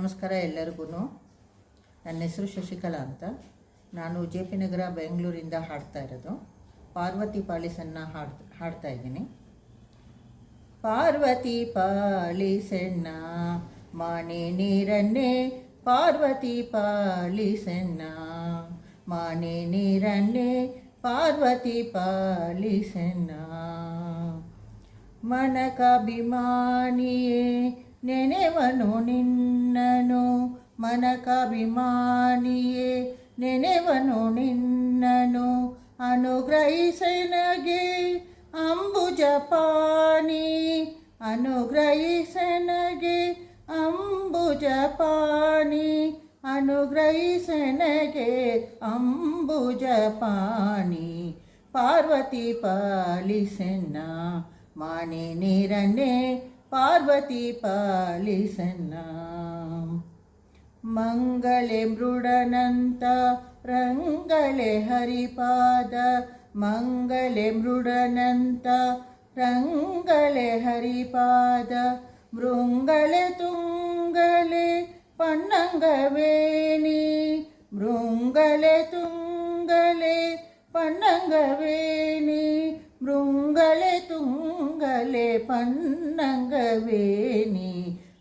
ನಮಸ್ಕಾರ ಎಲ್ಲರಿಗೂ. ನನ್ನ ಹೆಸರು ಶಶಿಕಲಾ ಅಂತ. ನಾನು ಜೆ ಪಿ ನಗರ ಬೆಂಗಳೂರಿಂದ ಹಾಡ್ತಾ ಇರೋದು. ಪಾರ್ವತಿ ಪಾಲಿಸನ್ನ ಹಾಡ್, ಹಾಡ್ತಾ ಇದ್ದೀನಿ. ಪಾರ್ವತಿ ಪಾಲಿಸನ್ನ ಮಾನೆ ನೀರನ್ನೇ, ಪಾರ್ವತಿ ಪಾಲಿಸನ್ನ ಮಾನೆ ನೀರನ್ನೇ, ಪಾರ್ವತಿ ಪಾಲಿಸನ್ನ ಮನಕಾಭಿಮಾನಿಯೇ ನೆನೆವನು ನಿನ್ನನು ಮನಕಾಭಿಮಾನಿಯೇ ನೆನೆವನು ನಿನ್ನನು ಅನುಗ್ರಹಿಸನಗೆ ಅಂಬುಜಪಾನಿ ಅನುಗ್ರಹಿಸನಗೆ ಅಂಬುಜಪಾನಿ ಅನುಗ್ರಹಿಸನಗೆ ಅಂಬುಜಪಾನಿ ಪಾರ್ವತಿ ಪಾಲಿಸನ್ನ ಮಾನೆ ನೀರನ್ನೇ ಪಾರ್ವತಿ ಪಾಲಿಸನ್ನ ಮಂಗಳೆ ಮೃಡನಂತ ರಂಗಳೆ ಹರಿಪಾದ ಮಂಗಳೆ ಮೃಡನಂತ ರಂಗಳೆ ಹರಿಪಾದ ಮೃಂಗಳೆ ತುಂಗಳೆ ಪನ್ನಂಗವೇಣಿ ಮೃಂಗಳೆ ತುಂಗಳೆ ಪನ್ನಂಗವೇಣಿ ಮೃಂಗಳೆ ತುಂಗಳೆ ಪನ್ನಂಗವೇಣಿ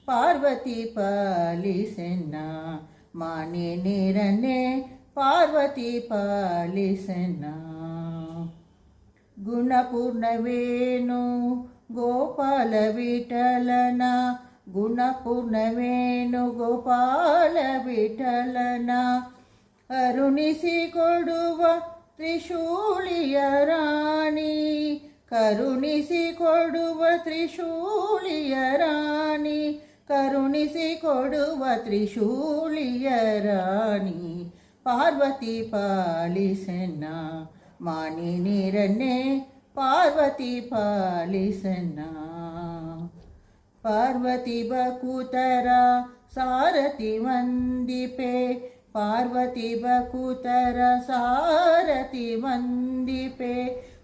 ಪಾರ್ವತಿ ಪಾಲಿಸೆನ್ನ ಮಾನೆ ನೀರನ್ನೇ ಪಾರ್ವತಿ ಪಾಲಿಸೆನ್ನ ಗುಣಪೂರ್ಣವೇನು ಗೋಪಾಲ ವಿಠಲನ ಗುಣಪೂರ್ಣವೇನು ಗೋಪಾಲ ವಿಠಲನ ಕರುಣಿಸಿಕೊಡುವ ತ್ರಿಶೂಳಿಯ ರಾಣಿ ಕರುಣಿಸಿಕೊಡುವ ತ್ರಿಶೂಳಿಯ ರಾಣಿ ಕರುಣಿಸಿಕೊಡುವ ತ್ರಿಶೂಳಿಯ ರಾಣಿ ಪಾರ್ವತಿ ಪಾಲಿಸನ್ನ ಮಾಣಿ ನೀರನ್ನೇ ಪಾರ್ವತಿ ಪಾಲಿಸನ್ನ ಪಾರ್ವತಿ ಬಕುತರ ಸಾರಥಿ ವಂದಿಪೆ ಪಾರ್ವತಿ ಬಕುತರ ಸಾರಥಿ ವಂದಿಪೆ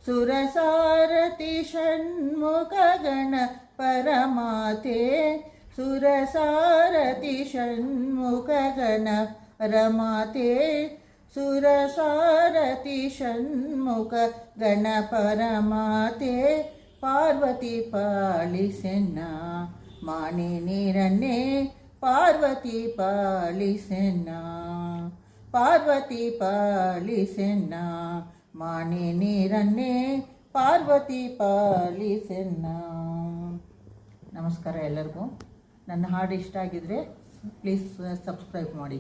सुर सारति षण्मुख गण परमाथे। रमाते सुर सारति परमाते पार्वती पालिना मानिरने पार्वती पालिना पार्वती पालिना ಮಾಣಿ ನೀರನ್ನೇ ಪಾರ್ವತಿ ಪಾಲಿಸೆನ್ನ. ನಮಸ್ಕಾರ ಎಲ್ಲರಿಗೂ. ನನ್ನ ಹಾಡು ಇಷ್ಟ ಆಗಿದ್ರೆ ಪ್ಲೀಸ್ ಸಬ್ಸ್ಕ್ರೈಬ್ ಮಾಡಿ.